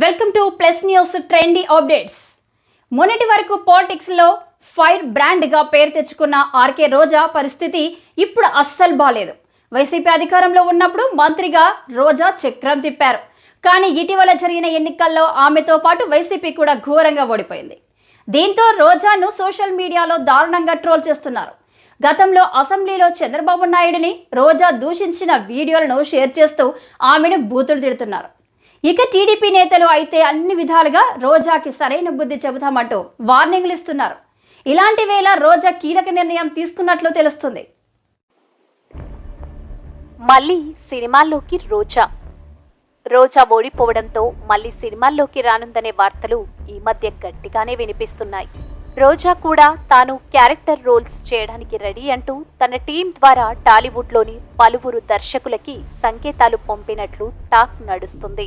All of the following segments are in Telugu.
Welcome to Plus News trendy updates మొన్నటి వరకు పాలిటిక్స్లో ఫైర్ బ్రాండ్గా పేరు తెచ్చుకున్న ఆర్కే రోజా పరిస్థితి ఇప్పుడు అస్సలు బాలేదు. వైసీపీ అధికారంలో ఉన్నప్పుడు మంత్రిగా రోజా చక్రం తిప్పారు. కానీ ఇటీవల జరిగిన ఎన్నికల్లో ఆమెతో పాటు వైసీపీ కూడా ఘోరంగా ఓడిపోయింది. దీంతో రోజాను సోషల్ మీడియాలో దారుణంగా ట్రోల్ చేస్తున్నారు. గతంలో అసెంబ్లీలో చంద్రబాబు నాయుడిని రోజా దూషించిన వీడియోలను షేర్ చేస్తూ ఆమెను బూతులు తిడుతున్నారు. ఇక టీడీపీ నేతలు అయితే అన్ని విధాలుగా రోజాకి సరైన బుద్ధి చెబుతామంటూ వార్నింగ్లు ఇస్తున్నారు. ఇలాంటి వేళ రోజా కీలక నిర్ణయం తీసుకున్నట్లు తెలుస్తుంది. మళ్ళీ సినిమాల్లోకి రోజా. రోజా ఓడిపోవడంతో మళ్ళీ సినిమాల్లోకి రానుందనే వార్తలు ఈ మధ్య గట్టిగానే వినిపిస్తున్నాయి. రోజా కూడా తాను క్యారెక్టర్ రోల్స్ చేయడానికి రెడీ అంటూ తన టీం ద్వారా టాలీవుడ్లోని పలువురు దర్శకులకి సంకేతాలు పంపినట్లు టాక్ నడుస్తుంది.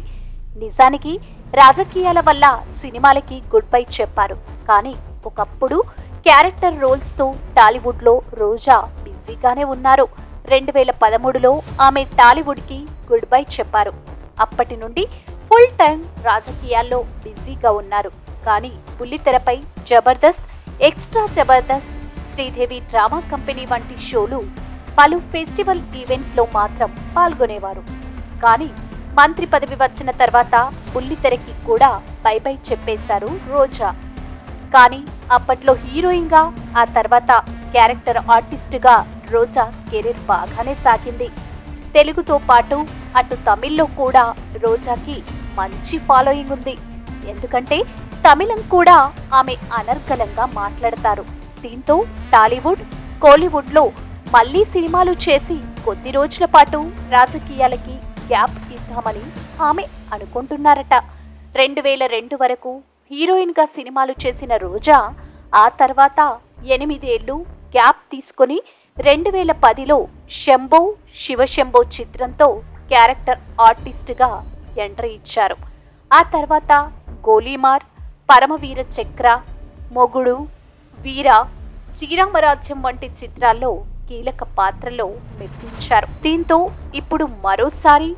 నిజానికి రాజకీయాల వల్ల సినిమాలకి గుడ్ బై చెప్పారు. కానీ ఒకప్పుడు క్యారెక్టర్ రోల్స్తో టాలీవుడ్లో రోజా బిజీగానే ఉన్నారు. రెండు వేల పదమూడులో ఆమె టాలీవుడ్కి గుడ్ బై చెప్పారు. అప్పటి నుండి ఫుల్ టైం రాజకీయాల్లో బిజీగా ఉన్నారు. కానీ బుల్లితెరపై Jabardasth Extra Jabardasth Sridevi Drama Company వంటి షోలు పలు ఫెస్టివల్ ఈవెంట్స్లో మాత్రం పాల్గొనేవారు. కానీ మంత్రి పదవి వచ్చిన తర్వాత బుల్లితెరకి కూడా బై బై చెప్పేశారు రోజా. కానీ అప్పట్లో హీరోయిన్గా ఆ తర్వాత క్యారెక్టర్ ఆర్టిస్ట్గా రోజా కెరీర్ బాగానే సాగింది. తెలుగుతో పాటు అటు తమిళ్ళో కూడా రోజాకి మంచి ఫాలోయింగ్ ఉంది. ఎందుకంటే తమిళం కూడా ఆమె అనర్గళంగా మాట్లాడతారు. దీంతో టాలీవుడ్ కోలీవుడ్లో మళ్ళీ సినిమాలు చేసి కొద్ది రోజుల పాటు రాజకీయాలకి గ్యాప్ ఇద్దామని ఆమె అనుకుంటున్నారట. రెండు వేల రెండు వరకు హీరోయిన్గా సినిమాలు చేసిన రోజా ఆ తర్వాత ఎనిమిదేళ్ళు గ్యాప్ తీసుకొని రెండు వేల పదిలో శంభో శివశంభో చిత్రంతో క్యారెక్టర్ ఆర్టిస్ట్గా ఎంట్రీ ఇచ్చారు. ఆ తర్వాత గోలీమార్ పరమవీర చక్ర మొగుడు వీర శ్రీరామరాజ్యం వంటి చిత్రాల్లో కీలక పాత్రలో మెప్పించారు. దీంతో ఇప్పుడు మరోసారి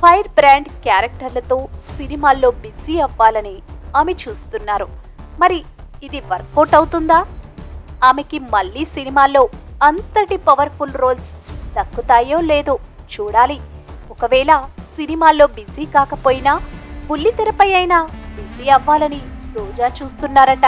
ఫైర్ బ్రాండ్ క్యారెక్టర్లతో సినిమాల్లో బిజీ అవ్వాలని ఆమె చూస్తున్నారు. మరి ఇది వర్కౌట్ అవుతుందా? ఆమెకి మళ్ళీ సినిమాల్లో అంతటి పవర్ఫుల్ రోల్స్ దక్కుతాయో లేదో చూడాలి. ఒకవేళ సినిమాల్లో బిజీ కాకపోయినా బుల్లితెరపై అయినా బిజీ అవ్వాలని రోజా చూస్తున్నారట.